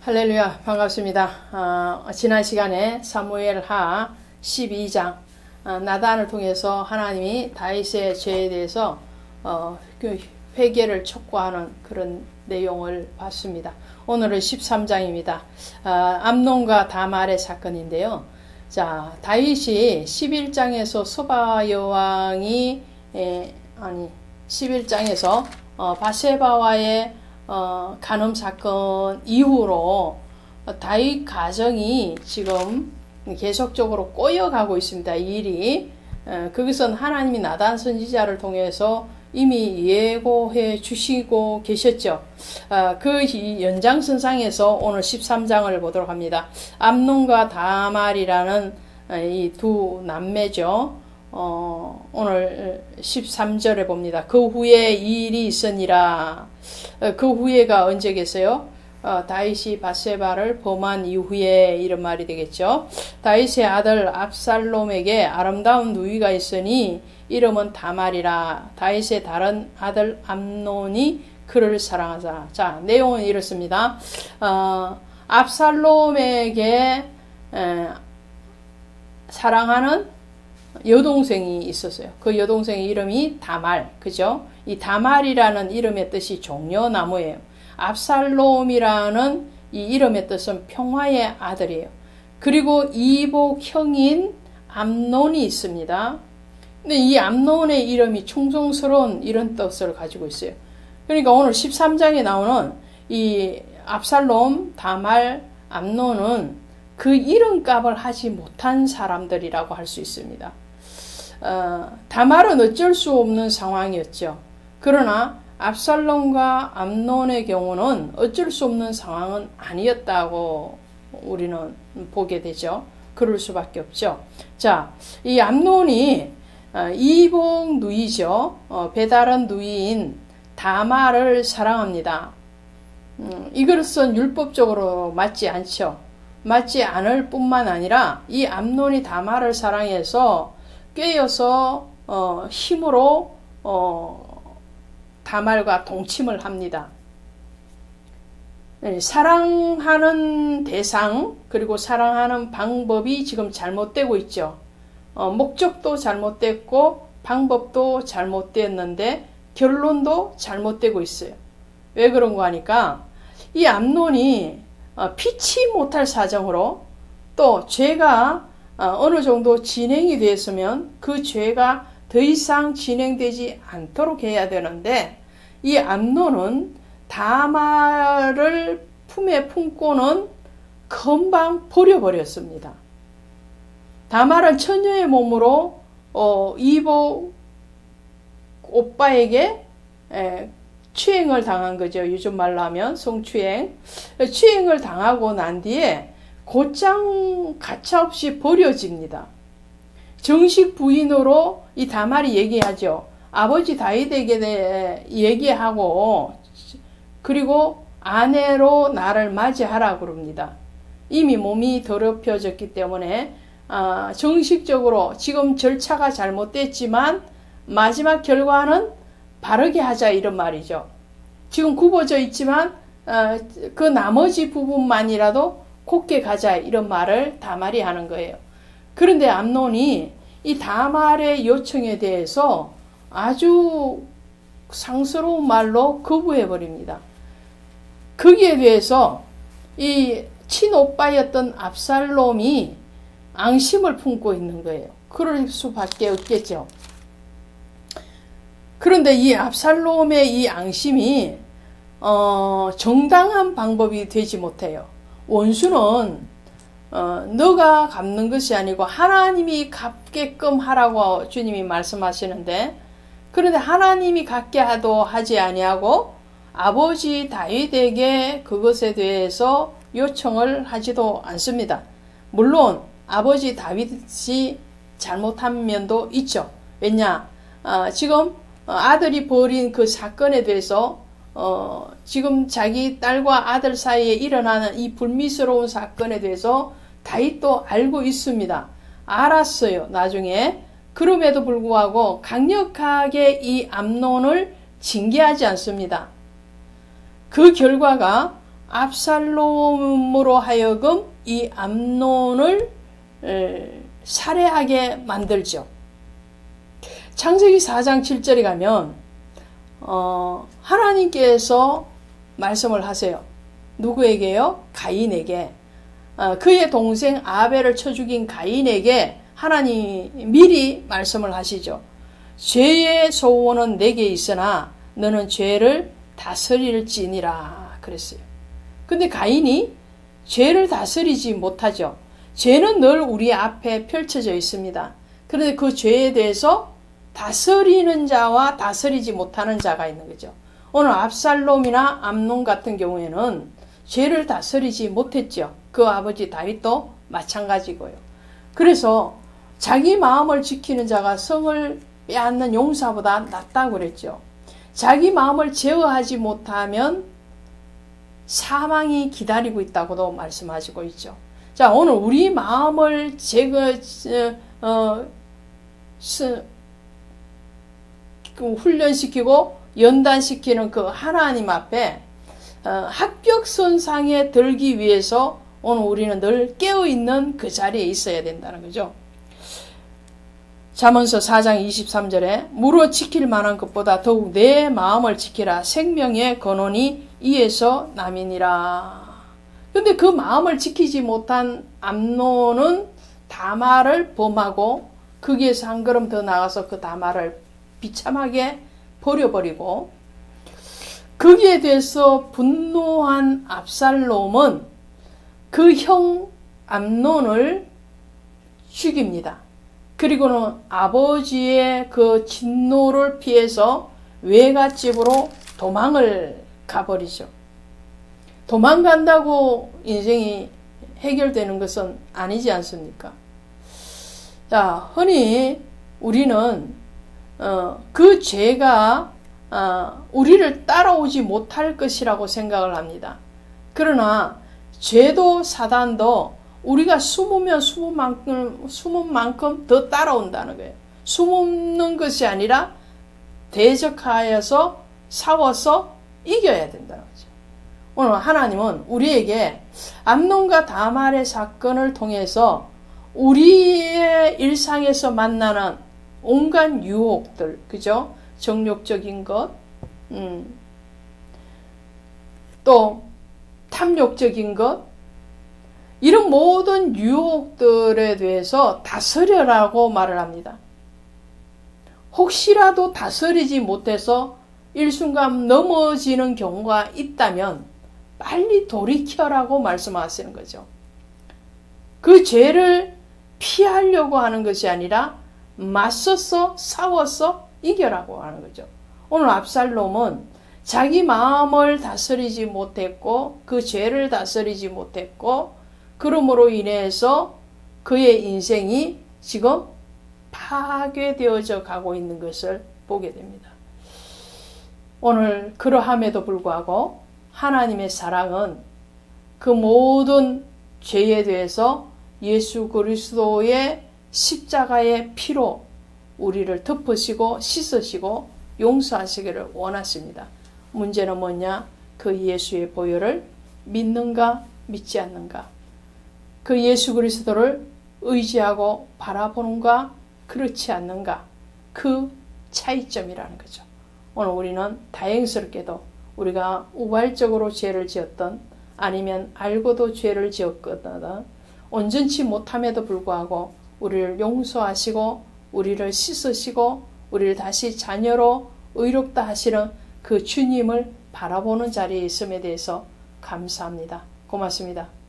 할렐루야 반갑습니다. 아, 지난 시간에 사무엘하 12장 아, 나단을 통해서 하나님이 다윗의 죄에 대해서 어, 그 회개를 촉구하는 그런 내용을 봤습니다. 오늘은 13장입니다. 아, 암론과 다말의 사건인데요. 자 다윗이 11장에서 소바 여왕이 에, 아니 11장에서 어, 바세바와의 어, 간음 사건 이후로 다윗 가정이 지금 계속적으로 꼬여가고 있습니다. 이 일이 어, 그것은 하나님이 나단 선지자를 통해서 이미 예고해 주시고 계셨죠. 어, 그이 연장선상에서 오늘 13장을 보도록 합니다. 암론과 다말이라는 어, 이두 남매죠. 어, 오늘 13절에 봅니다. 그 후에 이 일이 있으니라. 어, 그 후에가 언제겠어요? 어, 다윗이 바세바를 범한 이후에 이런 말이 되겠죠. 다윗의 아들 압살롬에게 아름다운 누이가 있으니 이름은 다말이라. 다윗의 다른 아들 암논이 그를 사랑하자. 자, 내용은 이렇습니다. 어, 압살롬에게 에, 사랑하는 여동생이 있었어요. 그 여동생의 이름이 다말, 그죠? 이 다말이라는 이름의 뜻이 종려나무예요. 압살롬이라는 이 이름의 뜻은 평화의 아들이에요. 그리고 이복형인 암논이 있습니다. 근데 이 암논의 이름이 충성스러운 이런 뜻을 가지고 있어요. 그러니까 오늘 13장에 나오는 이 압살롬, 다말, 암논은 그 이름값을 하지 못한 사람들이라고 할 수 있습니다. 어, 다말은 어쩔 수 없는 상황이었죠. 그러나 압살롬과 암논의 경우는 어쩔 수 없는 상황은 아니었다고 우리는 보게 되죠. 그럴 수밖에 없죠. 자, 이 암논이 어, 이복 누이죠. 어, 배다른 누이인 다말을 사랑합니다. 음, 이것은 율법적으로 맞지 않죠. 맞지 않을 뿐만 아니라 이 암논이 다말을 사랑해서 꿰어서 어, 힘으로 어, 다말과 동침을 합니다. 네, 사랑하는 대상 그리고 사랑하는 방법이 지금 잘못되고 있죠. 어, 목적도 잘못됐고 방법도 잘못됐는데 결론도 잘못되고 있어요. 왜 그런가 하니까 이 암론이 어, 피치 못할 사정으로 또 죄가 어, 어느 정도 진행이 됐으면 그 죄가 더 이상 진행되지 않도록 해야 되는데 이 암론은 다말을 품에 품고는 금방 버려버렸습니다. 다말은 처녀의 몸으로 어, 이복 오빠에게 에, 추행을 당한 거죠. 요즘 말로 하면 성추행. 추행을 당하고 난 뒤에 곧장 가차없이 버려집니다. 정식 부인으로 이 다말이 얘기하죠. 아버지 다윗에게 얘기하고 그리고 아내로 나를 맞이하라 그럽니다. 이미 몸이 더럽혀졌기 때문에 아, 정식적으로 지금 절차가 잘못됐지만 마지막 결과는 바르게 하자 이런 말이죠. 지금 굽어져 있지만 어, 그 나머지 부분만이라도 곱게 가자 이런 말을 다말이 하는 거예요. 그런데 암론이 이 다말의 요청에 대해서 아주 상스러운 말로 거부해 버립니다. 거기에 대해서 이 친오빠였던 압살롬이 앙심을 품고 있는 거예요. 그럴 수밖에 없겠죠. 그런데 이 압살롬의 이 앙심이 어, 정당한 방법이 되지 못해요. 원수는 어, 너가 갚는 것이 아니고 하나님이 갚게끔 하라고 주님이 말씀하시는데 그런데 하나님이 갚게 하도 하지 아니하고 아버지 다윗에게 그것에 대해서 요청을 하지도 않습니다. 물론 아버지 다윗이 잘못한 면도 있죠. 왜냐? 어, 지금 아들이 벌인 그 사건에 대해서 어, 지금 자기 딸과 아들 사이에 일어나는 이 불미스러운 사건에 대해서 다윗도 알고 있습니다. 알았어요. 나중에 그럼에도 불구하고 강력하게 이 암론을 징계하지 않습니다. 그 결과가 압살롬으로 하여금 이 암논을 에, 살해하게 만들죠. 창세기 4장 7절에 가면 어, 하나님께서 말씀을 하세요. 누구에게요? 가인에게. 어, 그의 동생 아벨을 쳐 죽인 가인에게 하나님 미리 말씀을 하시죠. 죄의 소원은 내게 있으나 너는 죄를 다스릴지니라 그랬어요. 근데 가인이 죄를 다스리지 못하죠. 죄는 늘 우리 앞에 펼쳐져 있습니다. 그런데 그 죄에 대해서 다스리는 자와 다스리지 못하는 자가 있는 거죠. 오늘 압살롬이나 암론 같은 경우에는 죄를 다스리지 못했죠. 그 아버지 다윗도 마찬가지고요. 그래서 자기 마음을 지키는 자가 성을 빼앗는 용사보다 낫다고 그랬죠. 자기 마음을 제어하지 못하면 사망이 기다리고 있다고도 말씀하시고 있죠. 자, 오늘 우리 마음을 제거, 어, 스, 그 훈련시키고 연단시키는 그 하나님 앞에 어, 합격선상에 들기 위해서 오늘 우리는 늘 깨어있는 그 자리에 있어야 된다는 거죠. 잠언서 4장 23절에 물어 지킬 만한 것보다 더욱 내 마음을 지키라 생명의 근원이 이에서 남이니라. 근데 그 마음을 지키지 못한 암노는 다말을 범하고 거기에서 한 걸음 더 나가서 그 다말을 비참하게 버려버리고 거기에 대해서 분노한 압살롬은 그 형 암논을 죽입니다. 그리고는 아버지의 그 진노를 피해서 외갓집으로 도망을 가버리죠. 도망간다고 인생이 해결되는 것은 아니지 않습니까? 자, 흔히 우리는 어, 그 죄가 어, 우리를 따라오지 못할 것이라고 생각을 합니다. 그러나 죄도 사단도 우리가 숨으면 숨은 만큼, 숨은 만큼 더 따라온다는 거예요. 숨는 것이 아니라 대적하여서 싸워서 이겨야 된다는 거죠. 오늘 하나님은 우리에게 암론과 다말의 사건을 통해서 우리의 일상에서 만나는 온갖 유혹들, 그죠? 정욕적인 것, 음, 또 탐욕적인 것, 이런 모든 유혹들에 대해서 다스려라고 말을 합니다. 혹시라도 다스리지 못해서 일순간 넘어지는 경우가 있다면 빨리 돌이켜라고 말씀하시는 거죠. 그 죄를 피하려고 하는 것이 아니라 맞서서 싸워서 이겨라고 하는 거죠. 오늘 압살롬은 자기 마음을 다스리지 못했고 그 죄를 다스리지 못했고 그러므로 인해서 그의 인생이 지금 파괴되어져 가고 있는 것을 보게 됩니다. 오늘 그러함에도 불구하고 하나님의 사랑은 그 모든 죄에 대해서 예수 그리스도의 십자가의 피로 우리를 덮으시고 씻으시고 용서하시기를 원하십니다. 문제는 뭐냐? 그 예수의 보혈을 믿는가 믿지 않는가? 그 예수 그리스도를 의지하고 바라보는가 그렇지 않는가? 그 차이점이라는 거죠. 오늘 우리는 다행스럽게도 우리가 우발적으로 죄를 지었던 아니면 알고도 죄를 지었거든 온전치 못함에도 불구하고 우리를 용서하시고 우리를 씻으시고 우리를 다시 자녀로 의롭다 하시는 그 주님을 바라보는 자리에 있음에 대해서 감사합니다. 고맙습니다.